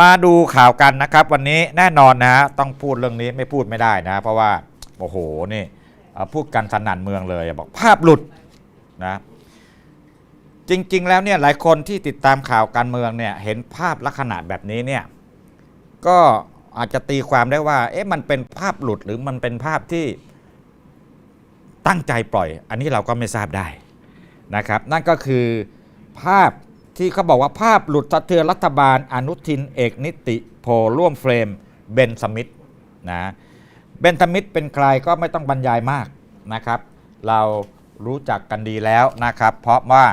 มาดูข่าวกันนะครับ วันนี้แน่นอนนะ ต้องพูดเรื่องนี้ไม่พูดไม่ได้นะ เพราะว่า โอ้โหนี่พูดกันสนั่นเมืองเลย บอกภาพหลุดนะจริง ๆ แล้วเนี่ยหลายคนที่ติดตามข่าวการเมืองเนี่ยเห็นภาพลักษณะแบบนี้เนี่ยก็อาจจะตีความได้ว่า เอ๊ะมันเป็นภาพหลุดหรือมันเป็นภาพที่ตั้งใจปล่อย อันนี้เราก็ไม่ทราบได้นะครับ นั่นก็คือภาพ ที่เขาบอกว่าภาพหลุดสะเทือนรัฐบาลอนุทินเอกนิติโพร่วมเฟรมเบนสมิธนะเบนสมิธเป็นใครก็ไม่ต้องบรรยายมากนะครับ เรารู้จักกันดีแล้วนะครับ เพราะว่า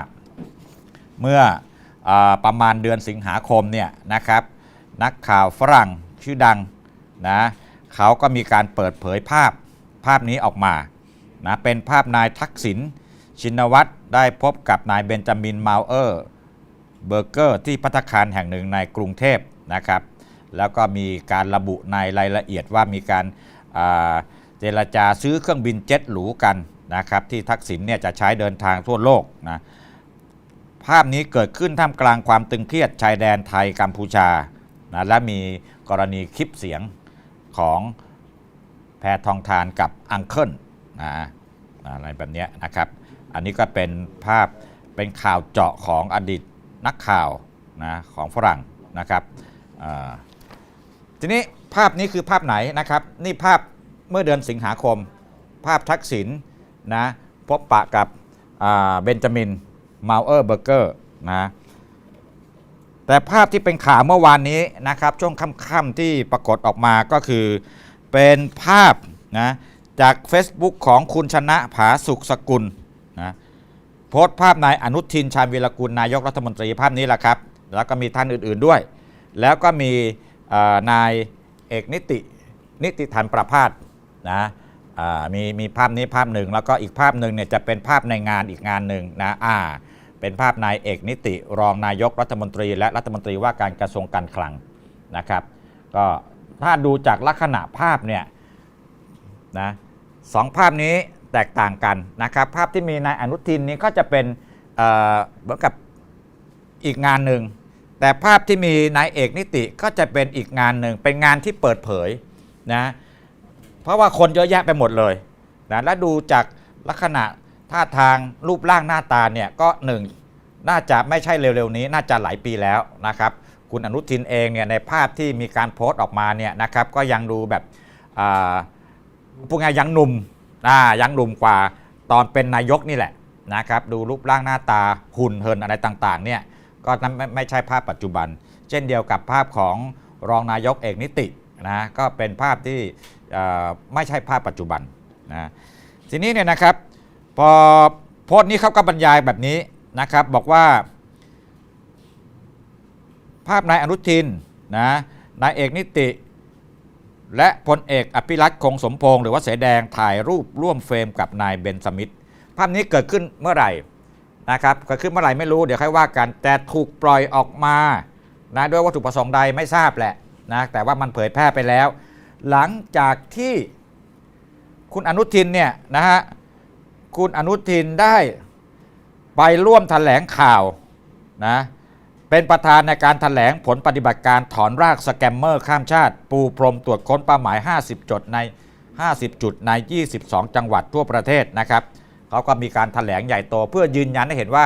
เมื่ออประมาณเดือนสิงหาคมเนี่ยนะครับ นักข่าวฝรั่งชื่อดังนะเขาก็มีการเปิดเผยภาพภาพนี้ออกมานะเป็นภาพนายทักษิณชินวัตรได้พบกับนายเบนจามินมาเออร์ เบอร์เกอร์ที่พัตตาคารแห่งหนึ่งในกรุงเทพนะครับ แล้วก็มีการระบุในรายละเอียดว่ามีการาเจรจาซื้อเครื่องบินเจ็ตหรูกันนะครับที่ทักษิณเนี่ยจะใช้เดินทางทั่วโลกนะภาพนี้เกิดขึ้นท่ามกลางความตึงเครียดชายแดนไทยกัมพูชานะและมีกรณีคลิปเสียงของแพทองทานกับอังเคิลนะอะไรแบบนี้นะครับ อันนี้ก็เป็นภาพเป็นข่าวเจาะของอดีต นักข่าวนะของฝรั่งนะครับทีนี้ภาพนี้คือภาพไหนนะครับ นี่ภาพเมื่อเดือนสิงหาคม ภาพทักษิณนะพบปะกับเบนจามินมาเออร์เบอร์เกอร์นะแต่ภาพที่เป็นข่าวเมื่อวานนี้นะครับ ช่วงค่ำๆที่ปรากฏออกมาก็คือเป็นภาพนะจาก Facebook ของคุณชนะผาสุขสกุล โพสต์ภาพนายอนุทินชาญวีรกุลนายกรัฐมนตรีภาพนี้แหละครับ แล้วก็มีท่านอื่นๆด้วย แล้วก็มีนายเอกนิตินิติธันประพาสนะมีมีภาพนี้ภาพหนึ่ง แล้วก็อีกภาพหนึ่งเนี่ยจะเป็นภาพในงานอีกงานหนึ่งนะอ่าเป็นภาพนายเอกนิติ รองนายกรัฐมนตรี และรัฐมนตรีว่าการกระทรวงการคลังนะครับก็ถ้าดูจากลักษณะภาพเนี่ยนะสองภาพนี้ แตกต่างกันนะครับ ภาพที่มีนายอนุทินนี้ก็จะเป็นเหมือนกับอีกงานหนึ่ง แต่ภาพที่มีนายเอกนิติก็จะเป็นอีกงานหนึ่ง เป็นงานที่เปิดเผยนะ เพราะว่าคนเยอะแยะไปหมดเลยนะ และดูจากลักษณะท่าทางรูปร่างหน้าตาเนี่ยก็หนึ่งน่าจะไม่ใช่เร็วๆนี้น่าจะหลายปีแล้วนะครับ คุณอนุทินเองเนี่ยในภาพที่มีการโพสต์ออกมาเนี่ยนะครับก็ยังดูแบบอ่าพูดง่ายๆยังหนุ่ม อ่ายังหนุ่มกว่าตอนเป็นนายกนี่แหละนะครับดูรูปร่างหน้าตาหุ่นเหินอะไรต่างๆเนี่ยก็นั้นไม่ใช่ภาพปัจจุบัน เช่นเดียวกับภาพของรองนายกเอกนิตินะก็เป็นภาพที่ไม่ใช่ภาพปัจจุบันนะทีนี้เนี่ยนะครับพอโพสต์นี้เขาก็บรรยายแบบนี้นะครับบอกว่า ภาพนายอนุทินนะนายเอกนิติ และพลเอกอภิรัตคงสมพงษ์หรือว่าเสแดงถ่ายรูปร่วมเฟรมกับนายเบนสมิธภาพนี้เกิดขึ้นเมื่อไหร่นะครับเกิดขึ้นเมื่อไหร่ไม่รู้เดี๋ยวค่อยว่ากัน แต่ถูกปล่อยออกมานะด้วยวัตถุประสงค์ใดไม่ทราบแหละนะแต่ว่ามันเผยแพร่ไปแล้ว หลังจากที่คุณอนุทินเนี่ยนะฮะคุณอนุทินได้ไปร่วมแถลงข่าวนะ เป็นประธานในการแถลงผลปฏิบัติการถอนรากสแกมเมอร์ข้ามชาติ ปูพรมตรวจค้นเป้าหมาย 50 จุดใน 50 จุดใน 22 จังหวัดทั่วประเทศนะครับเขาก็มีการแถลงใหญ่โตเพื่อยืนยันให้เห็นว่า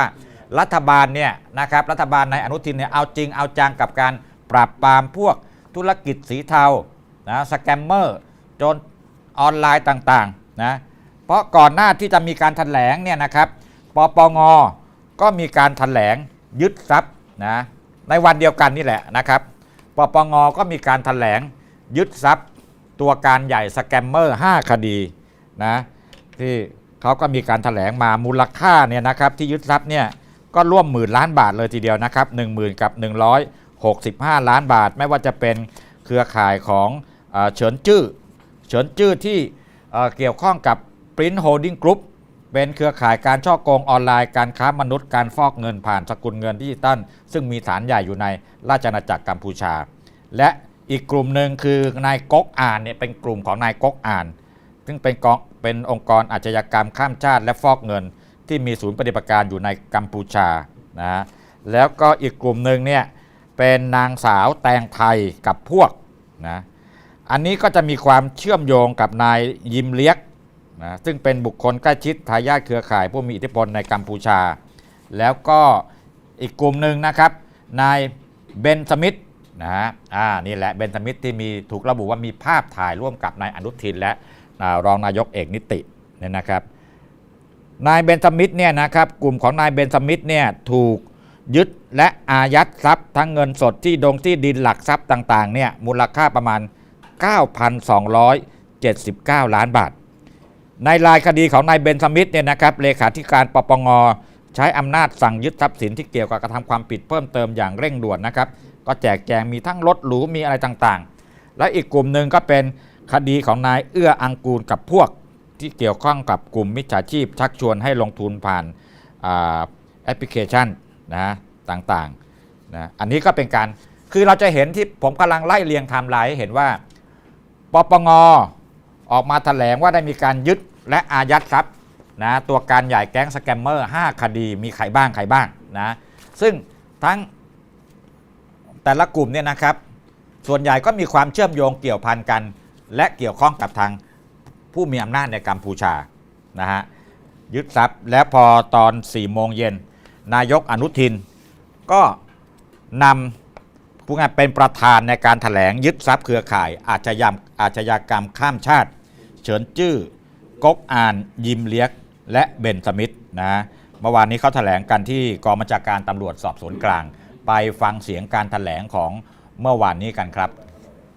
รัฐบาลเนี่ยนะครับรัฐบาลในอนุทินเนี่ยเอาจริงเอาจังกับการปราบปรามพวกธุรกิจสีเทานะสแกมเมอร์จนออนไลน์ต่างๆนะเพราะก่อนหน้าที่จะมีการถแถลงเนี่ยนะครับปปงก็มีการถแถลงยึดทรัพย์ นะในวันเดียวกันนี่แหละนะครับปปงก็มีการถแถลงยึดทรัพย์ตัวการใหญ่สแกมเมอร์ 5 คดีนะที่เขาก็มีการถแถลงมามูลค่าเนี่ยนะครับที่ยึดทรัพย์เนี่ยก็ร่วมหมื่นล้านบาทเลยทีเดียวนะครับ1 0,000 กับ 165 ล้านบาท ไม่ว่าจะเป็นเครือข่ายของเอ่อเฉินจื้อเฉินจื้อที่เเกี่ยวข้องกับ Print Holding Group เป็นเครือข่ายการช่อโกงออนไลน์การค้ามนุษย์การฟอกเงินผ่านสกุลเงินดิจิตัล ซึ่งมีฐานใหญ่อยู่ในราชอาณาจักรกัมพูชา และอีกกลุ่มหนึ่งคือนายก๊กอ่านเนี่ยเป็นกลุ่มของนายก๊กอ่าน ซึ่งเป็นกองเป็นองค์กรอาชญากรรมข้ามชาติและฟอกเงิน ที่มีศูนย์ปฏิบัติการอยู่ในกัมพูชานะฮะแล้วก็อีกกลุ่มหนึ่งเนี่ยเป็นนางสาวแตงไทยกับพวกนะอันนี้ก็จะมีความเชื่อมโยงกับนายยิมเลียก นะซึ่งเป็นบุคคลใกล้ชิดทายาทเครือข่ายผู้มีอิทธิพลในกัมพูชา แล้วก็อีกกลุ่มหนึ่งนะครับนายเบนสมิธนะฮะอ่านี่แหละเบนสมิธที่มีถูกระบุว่ามีภาพถ่ายร่วมกับนายอนุทินและรองนายกเอกนิติเนี่ยนะครับนายเบนสมิธเนี่ยนะครับกลุ่มของนายเบนสมิธเนี่ยถูกยึดและอายัดทรัพย์ทั้งเงินสดที่ดงที่ดินหลักทรัพย์ต่างๆเนี่ยมูลค่าประมาณ 9,279 ล้านบาท ในรายคดีของนายเบนสมิธเนี่ยนะครับเลขาธิการปปงใช้อำนาจสั่งยึดทรัพย์สินที่เกี่ยวกับกระทำความผิดเพิ่มเติมอย่างเร่งด่วนนะครับ ก็แจกแจงมีทั้งรถหรูมีอะไรต่างๆ และอีกกลุ่มหนึ่งก็เป็นคดีของนายเอื้ออังกูลกับพวก ที่เกี่ยวข้องกับกลุ่มมิจฉาชีพ ชักชวนให้ลงทุนผ่านอแอปพลิเคชันนะต่างๆนะอันนี้ก็เป็นการคือเราจะเห็นที่ผมกำลังไล่เรียงไทม์ไลน์เห็นว่าปปง ออกมาแถลงว่าได้มีการยึดและอายัดทรัพย์นะตัวการใหญ่แก๊งสแกมเมอร์ 5 คดีมีใครบ้างใครบ้างนะซึ่งทั้งแต่ละกลุ่มเนี่ยนะครับ ส่วนใหญ่ก็มีความเชื่อมโยงเกี่ยวพันกัน และเกี่ยวข้องกับทางผู้มีอำนาจในกัมพูชานะฮะยึดทรัพย์และพอตอน4โมงเย็นนายกอนุทิน ก็นำผู้งานเป็นประธานในการถแถลงยึดทรัพย์เครือข่ายอาชญาอาชญากรรมข้ามชาติ ฉินจื้อก๊กอานยิมเลียก และเบนสมิธนะเมื่อวานนี้เขาถแถลงกันที่กองบัญชาการตำรวจสอบสวนกลาง ไปฟังเสียงการถแถลงของเมื่อวานนี้กันครับ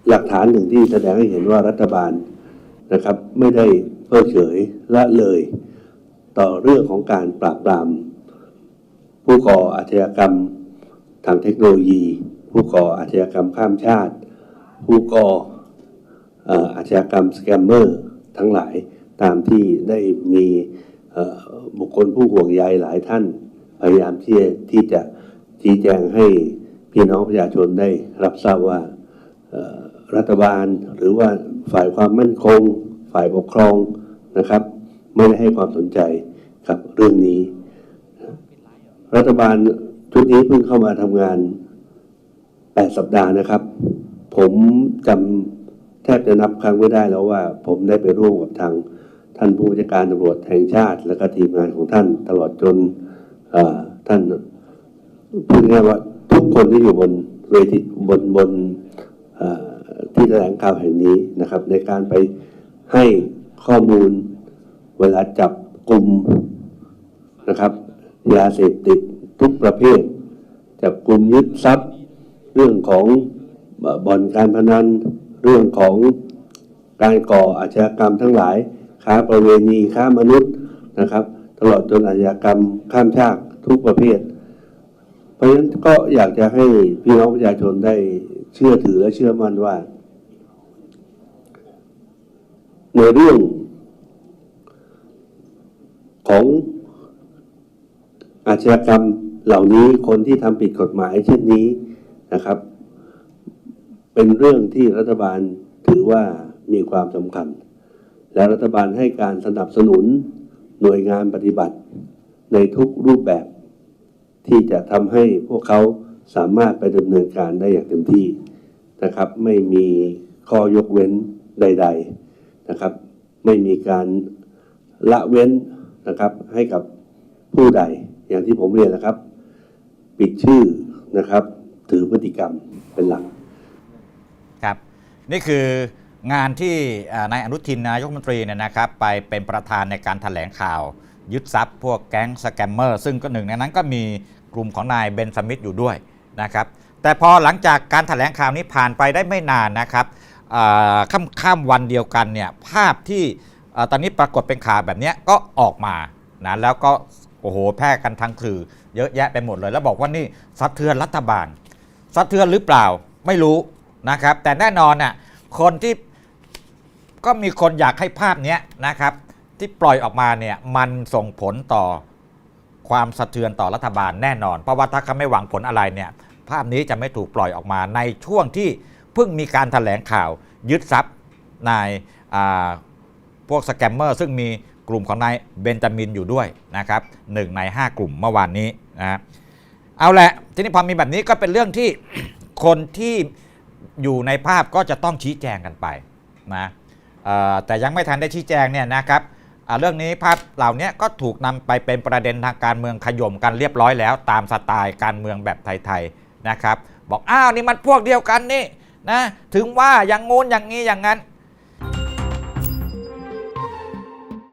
หลักฐานหนึ่งที่แสดงให้เห็นว่ารัฐบาลนะครับไม่ได้เพิกเฉยละเลย ต่อเรื่องของการปราบปราม ผู้ก่ออาชญากรรมทางเทคโนโลยี ผู้ก่ออาชญากรรมข้ามชาติ ผู้ก่ออาชญากรรมสแกมเมอร์ ทั้งหลายตามที่ได้มีบุคคลผู้ห่วงใยหลายท่าน พยายามที่ที่จะชี้แจงให้พี่น้องประชาชนได้รับทราบว่ารัฐบาลหรือว่าฝ่ายความมั่นคง ฝ่ายปกครองนะครับ ไม่ได้ให้ความสนใจกับเรื่องนี้ รัฐบาลชุดนี้เพิ่งเข้ามาทำงาน 8 สัปดาห์นะครับ ผมจำ แทบจะนับครั้งไม่ได้แล้วว่า ผมได้ไปร่วมกับทางท่านผู้บัญชาการตำรวจแห่งชาติ และก็ทีมงานของท่านตลอดจนท่านพูดง่ายว่าทุกคนที่อยู่บนเวทีบนบนที่แถลงข่าวแห่งนี้นะครับ ในการไปให้ข้อมูลเวลาจับกลุ่มนะครับยาเสพติดทุกประเภท จับกลุ่มยึดทรัพย์ เรื่องของบ่อนการพนัน เรื่องของการก่ออาชญากรรมทั้งหลาย ค้าประเวณีค้ามนุษย์นะครับ ตลอดจนอาชญากรรมข้ามชาติทุกประเภท เพราะฉะนั้นก็อยากจะให้พี่น้องประชาชนได้เชื่อถือและเชื่อมั่นว่า ในเรื่องของอาชญากรรมเหล่านี้คนที่ทำผิดกฎหมายเช่นนี้นะครับ เป็นเรื่องที่รัฐบาลถือว่ามีความสำคัญ และรัฐบาลให้การสนับสนุนหน่วยงานปฏิบัติในทุกรูปแบบ ที่จะทำให้พวกเขาสามารถไปดำเนินการได้อย่างเต็มที่นะครับ ไม่มีข้อยกเว้นใด ๆนะครับ ไม่มีการละเว้นนะครับให้กับผู้ใดอย่างที่ผมเรียนนะครับ ปิดชื่อนะครับ ถือพฤติกรรมเป็นหลัก นี่คืองานที่นายอนุทินนายกรัฐมนตรีเนี่ยนะครับ ไปเป็นประธานในการถแถลงข่าว ยึดทรัพย์พวกแก๊งสแกมเมอร์ซึ่งก็หนึ่งในนั้นก็มีกลุ่มของนายเบนสมิธอยู่ด้วยนะครับ แต่พอหลังจากการถแถลงข่าวนี้ผ่านไปได้ไม่นานนะครับอ่าค่ำค่ำวันเดียวกันเนี่ยภาพที่ตอนนี้ปรากฏเป็นข่าวแบบนี้ก็ออกมานะแล้วก็โอ้โหแพร่กันทางสื่อเยอะแยะไปหมดเลย แล้วบอกว่านี่สะเทือนรัฐบาลสะเทือนหรือเปล่าไม่รู้ นะครับ แต่แน่นอนน่ะคนที่ก็มีคนอยากให้ภาพนี้นะครับ ที่ปล่อยออกมาเนี่ยมันส่งผลต่อความสะเทือนต่อรัฐบาลแน่นอน เพราะว่าถ้าเขาไม่หวังผลอะไรเนี่ยภาพนี้จะไม่ถูกปล่อยออกมาในช่วงที่เพิ่งมีการถแถลงข่าวยึดทรัพย์นายพวกสแกมเมอร์ซึ่งมีกลุ่มของนายเบนจามินอยู่ด้วยนะครับหนึ่งใน 5 กลุ่มเมื่อวานนี้นะฮะเอาแหละทีนี้พอมีแบบนี้ก็เป็นเรื่องที่คนที่ อยู่ในภาพก็จะต้องชี้แจงกันไปนะแต่ยังไม่ทันได้ชี้แจงเนี่ยนะครับเรื่องนี้ภาพเหล่านี้ก็ถูกนำไปเป็นประเด็นทางการเมืองขย่มกันเรียบร้อยแล้ว ตามสไตล์การเมืองแบบไทยๆนะครับ บอกอ้าวนี่มันพวกเดียวกันนี่นะถึงว่าอย่างงู้นอย่างนี้อย่างนั้น